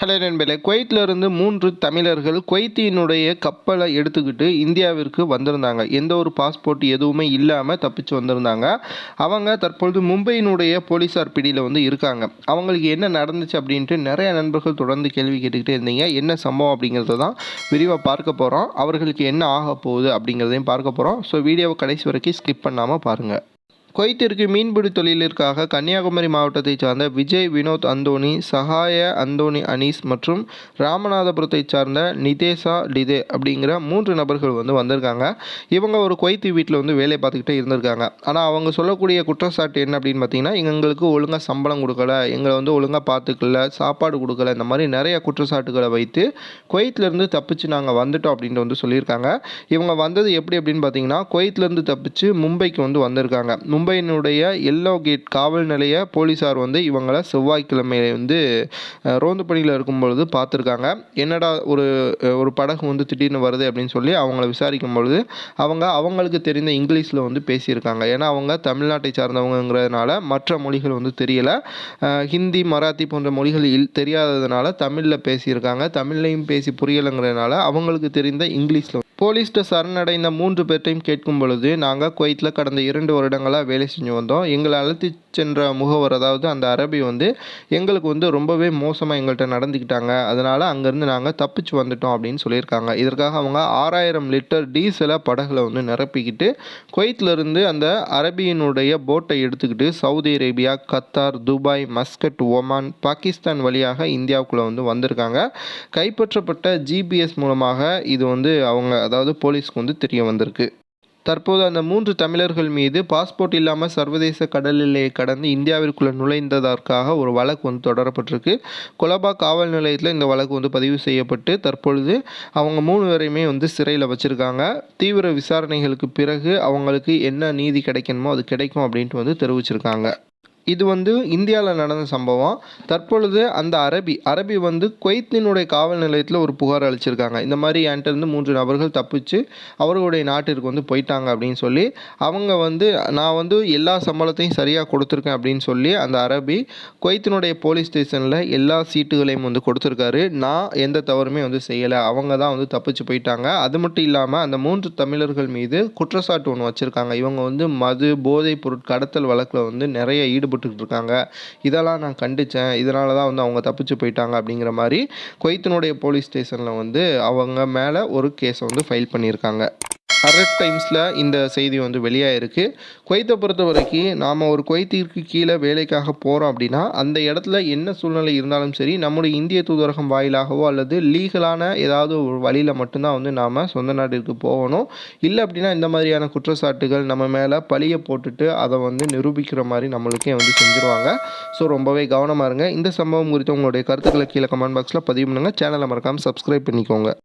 Hello நண்பர்களே குவைத்தில் இருந்து மூன்று தமிழர்கள் குவைத்தியினுடைய கப்பலை எடுத்துக்கிட்டு இந்தியாவிற்கு வந்திருந்தாங்க. எந்த ஒரு பாஸ்போர்ட் எதுவுமே இல்லாமல் தப்பிச்சு வந்திருந்தாங்க. அவங்க தற்பொழுது மும்பையினுடைய போலீஸார் பிடியில் வந்து இருக்காங்க. அவங்களுக்கு என்ன நடந்துச்சு அப்படின்ட்டு நிறைய நண்பர்கள் தொடர்ந்து கேள்வி கேட்டுக்கிட்டே இருந்தீங்க. என்ன சம்பவம் அப்படிங்கிறத தான் விரிவாக பார்க்க போகிறோம் அவர்களுக்கு என்ன ஆக போகுது அப்படிங்கிறதையும் பார்க்க போகிறோம் ஸோ வீடியோவை கடைசி வரைக்கும் ஸ்கிப் பண்ணாமல் பாருங்கள் குவைத்திற்கு மீன்பிடி தொழிலிற்காக கன்னியாகுமரி மாவட்டத்தைச் சார்ந்த விஜய் வினோத் அந்தோணி சகாய அந்தோணி அனீஸ் மற்றும் ராமநாதபுரத்தைச் சார்ந்த நிதேசா டிதே அப்படிங்கிற மூன்று நபர்கள் வந்து வந்திருக்காங்க. இவங்க ஒரு குவைத்தி வீட்டில் வந்து வேலை பார்த்துக்கிட்டே இருந்திருக்காங்க. ஆனால் அவங்க சொல்லக்கூடிய குற்றச்சாட்டு என்ன அப்படின்னு பார்த்தீங்கன்னா எங்களுக்கு ஒழுங்காக சம்பளம் கொடுக்கல எங்களை வந்து ஒழுங்காக பார்த்துக்கல சாப்பாடு கொடுக்கல இந்த மாதிரி நிறைய குற்றச்சாட்டுகளை வைத்து குவைத்திலேருந்து தப்பிச்சு நாங்கள் வந்துட்டோம் அப்படின்ட்டு வந்து சொல்லியிருக்காங்க. இவங்க வந்தது எப்படி அப்படின்னு பார்த்தீங்கன்னா குவைத்திலேருந்து தப்பிச்சு மும்பைக்கு வந்து வந்திருக்காங்க. மும்பையினுடைய எல்லோ கேட் காவல் நிலைய போலீஸார் வந்து இவங்களை செவ்வாய்க்கிழமை வந்து ரோந்து பணியில் இருக்கும் பொழுது பார்த்துருக்காங்க. என்னடா ஒரு ஒரு படகு வந்து திடீர்னு வருது அப்படின்னு சொல்லி அவங்கள விசாரிக்கும் பொழுது அவங்க அவங்களுக்கு தெரிந்த இங்கிலீஷில் வந்து பேசியிருக்காங்க. ஏன்னா அவங்க தமிழ்நாட்டை சார்ந்தவங்கங்கிறதுனால மற்ற மொழிகள் வந்து தெரியலை. ஹிந்தி மராத்தி போன்ற மொழிகள் இல் தெரியாததுனால தமிழில் பேசியிருக்காங்க. தமிழ்லையும் பேசி புரியலைங்கிறதுனால அவங்களுக்கு தெரிந்த இங்கிலீஷில் போலீஸ்கிட்ட சரணடைந்த மூன்று பேர்ட்டையும் கேட்கும் பொழுது நாங்கள் குவைத்தில் கடந்த இரண்டு வருடங்களாக வேலை செஞ்சு வந்தோம். எங்களை அழைத்து சென்ற முகவர் அதாவது அந்த அரபி வந்து எங்களுக்கு வந்து ரொம்பவே மோசமாக எங்கள்கிட்ட நடந்துக்கிட்டாங்க. அதனால் அங்கேருந்து நாங்கள் தப்பிச்சு வந்துட்டோம் அப்படின்னு சொல்லியிருக்காங்க. இதற்காக அவங்க ஆறாயிரம் லிட்டர் டீசலை படகுல வந்து நிரப்பிக்கிட்டு குவைத்திலிருந்து அந்த அரபியினுடைய போட்டை எடுத்துக்கிட்டு Saudi Arabia Qatar Dubai Muscat Oman Pakistan வழியாக இந்தியாவுக்குள்ளே வந்து வந்திருக்காங்க. கைப்பற்றப்பட்ட ஜிபிஎஸ் மூலமாக இது வந்து அவங்க அதாவது போலீஸ்க்கு வந்து தெரிய வந்திருக்கு. தற்போது அந்த மூன்று தமிழர்கள் மீது பாஸ்போர்ட் இல்லாமல் சர்வதேச கடல் கடந்து இந்தியாவிற்குள்ளே நுழைந்ததற்காக ஒரு வழக்கு வந்து தொடரப்பட்டிருக்கு. கொலபா காவல் நிலையத்தில் இந்த வழக்கு வந்து பதிவு செய்யப்பட்டு தற்பொழுது அவங்க மூணு பேரையுமே வந்து சிறையில் வச்சுருக்காங்க. தீவிர விசாரணைகளுக்கு பிறகு அவங்களுக்கு என்ன நீதி கிடைக்கணுமோ அது கிடைக்கும் அப்படின்ட்டு வந்து தெரிவிச்சிருக்காங்க. இது வந்து இந்தியாவில் நடந்த சம்பவம். தற்பொழுது அந்த அரபி அரபி வந்து குவைத்தினுடைய காவல் நிலையத்தில் ஒரு புகார் அளிச்சிருக்காங்க. இந்த மாதிரி என்கிட்ட இருந்து மூன்று நபர்கள் தப்பிச்சு அவர்களுடைய நாட்டிற்கு வந்து போயிட்டாங்க அப்படின்னு சொல்லி அவங்க வந்து நான் வந்து எல்லா சம்பளத்தையும் சரியாக கொடுத்துருக்கேன் அப்படின்னு சொல்லி அந்த அரபி குவைத்தினுடைய போலீஸ் ஸ்டேஷனில் எல்லா சீட்டுகளையும் வந்து கொடுத்துருக்காரு. நான் எந்த தவறுமே வந்து செய்யலை. அவங்க தான் வந்து தப்பிச்சு போயிட்டாங்க. அது மட்டும் இல்லாமல் அந்த மூன்று தமிழர்கள் மீது குற்றச்சாட்டு ஒன்று வச்சுருக்காங்க. இவங்க வந்து மது போதைப் பொருட் கடத்தல் வழக்கில் வந்து நிறைய ஈடுபட்டுக்கிட்டு இருக்காங்க இதெல்லாம் நான் கண்டித்தேன் இதனால தான் வந்து அவங்க தப்பிச்சு போயிட்டாங்க அப்படிங்கிற மாதிரி கொய்த்தினுடைய போலீஸ் ஸ்டேஷனில் வந்து அவங்க மேலே ஒரு கேஸை வந்து ஃபைல் பண்ணியிருக்காங்க. அரப் டைம்ஸில் இந்த செய்தி வந்து வெளியாகிருக்கு குவைத்தை பொறுத்த வரைக்கும் நாம் ஒரு குவைத்திற்கு கீழே வேலைக்காக போகிறோம் அப்படின்னா அந்த இடத்துல என்ன சூழ்நிலை இருந்தாலும் சரி நம்முடைய இந்திய தூதரகம் வாயிலாகவோ அல்லது லீகலான ஏதாவது ஒரு வழியில் மட்டும்தான் வந்து நாம் சொந்த நாட்டிற்கு போகணும். இல்லை அப்படின்னா இந்த மாதிரியான குற்றச்சாட்டுகள் நம்ம மேலே பழியை போட்டுட்டு அதை வந்து நிரூபிக்கிற மாதிரி நம்மளுக்கே வந்து செஞ்சுருவாங்க. ஸோ ரொம்பவே கவனமாக இருங்க. இந்த சம்பவம் குறித்து உங்களுடைய கருத்துக்களை கீழே கமெண்ட் பாக்ஸில் பதிவு பண்ணுங்கள் சேனலை மறக்காமல் சப்ஸ்கிரைப் பண்ணிக்கோங்க.